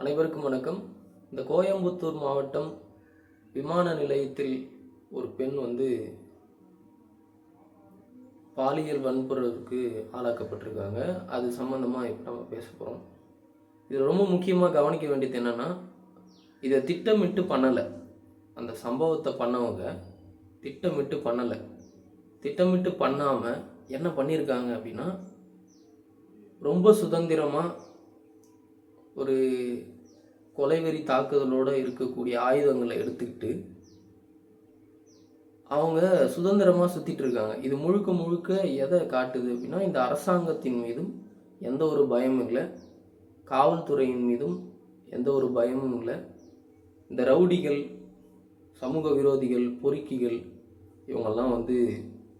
அனைவருக்கும் வணக்கம். இந்த கோயம்புத்தூர் மாவட்டம் விமான நிலையத்தில் ஒரு பெண் வந்து பாலியல் வன்புணர்வுக்கு ஆளாக்கப்பட்டிருக்காங்க. அது சம்மந்தமாக இப்போ நம்ம பேச போகிறோம் இது ரொம்ப முக்கியமாக கவனிக்க வேண்டியது என்னென்னா இதை திட்டமிட்டு பண்ணலை. அந்த சம்பவத்தை பண்ணவங்க திட்டமிட்டு பண்ணலை. திட்டமிட்டு பண்ணாமல் என்ன பண்ணியிருக்காங்க அப்படின்னா ரொம்ப சுதந்திரமாக ஒரு கொலைவெறி தாக்குதலோடு இருக்கக்கூடிய ஆயுதங்களை எடுத்துக்கிட்டு அவங்க சுதந்திரமாக சுற்றிட்டு இருக்காங்க. இது முழுக்க முழுக்க எதை காட்டுது அப்படின்னா இந்த அரசாங்கத்தின் மீதும் எந்த ஒரு பயமும் இல்லை. காவல்துறையின் மீதும் எந்த ஒரு பயமும் இல்லை. இந்த ரவுடிகள் சமூக விரோதிகள் பொறுக்கிகள் இவங்கெல்லாம் வந்து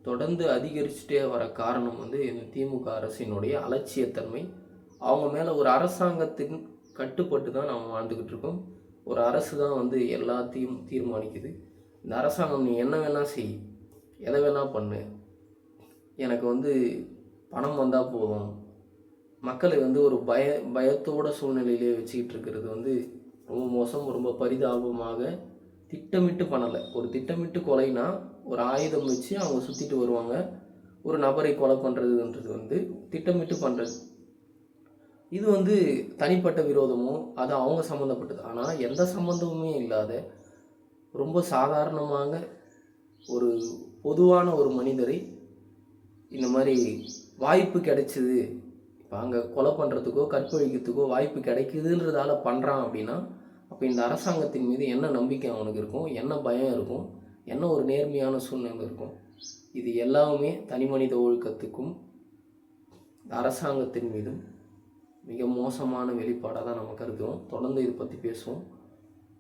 தொடர்ந்து அதிகரிச்சுட்டே வர காரணம் வந்து இந்த திமுக அரசினுடைய அலட்சியத்தன்மை. அவங்க மேலே ஒரு அரசாங்கத்தின் கட்டுப்பட்டு தான் நாம் வாழ்ந்துக்கிட்டு இருக்கோம். ஒரு அரசு தான் வந்து எல்லாத்தையும் தீர்மானிக்குது. இந்த அரசாங்கம் நீ என்ன வேணால் செய் எதை வேணால் பண்ணு. எனக்கு வந்து பணம் வந்தால் போதும். மக்களை வந்து ஒரு பய பயத்தோட சூழ்நிலையிலே வச்சுக்கிட்டு இருக்கிறது வந்து ரொம்ப மோசம் ரொம்ப பரிதாபமாக திட்டமிட்டு பண்ணலை. ஒரு திட்டமிட்டு கொலைனா ஒரு ஆயுதம் வச்சு அவங்க சுற்றிட்டு வருவாங்க. ஒரு நபரை கொலை பண்ணுறதுன்றது வந்து திட்டமிட்டு பண்ணுறது இது வந்து தனிப்பட்ட விரோதமும் அது அவங்க சம்மந்தப்பட்டது ஆனால் எந்த சம்மந்தமுமே இல்லாத ரொம்ப சாதாரணமாக ஒரு பொதுவான ஒரு மனிதரை இந்த மாதிரி வாய்ப்பு கிடைச்சிது. இப்போ அங்கே கொலை பண்ணுறதுக்கோ கற்பழிக்கிறதுக்கோ வாய்ப்பு கிடைக்குதுன்றதால பண்ணுறான் அப்படின்னா அப்போ இந்த அரசாங்கத்தின் மீது என்ன நம்பிக்கை அவனுக்கு இருக்கும்? என்ன பயம் இருக்கும்? என்ன ஒரு நேர்மையான சூழ்நிலை இருக்கும்? இது எல்லாமே தனி மனித ஒழுக்கத்துக்கும் இந்த அரசாங்கத்தின் மீதும் மிக மோசமான வெளிப்பாடாக தான் நம்ம கருதுவோம் தொடர்ந்து இதை பற்றி பேசுவோம்.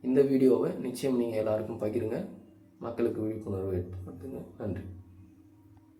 இந்த வீடியோவை நிச்சயம் நீங்கள் எல்லாருக்கும் பகிருங்க. மக்களுக்கு விழிப்புணர்வு ஏற்படுத்துங்க. நன்றி.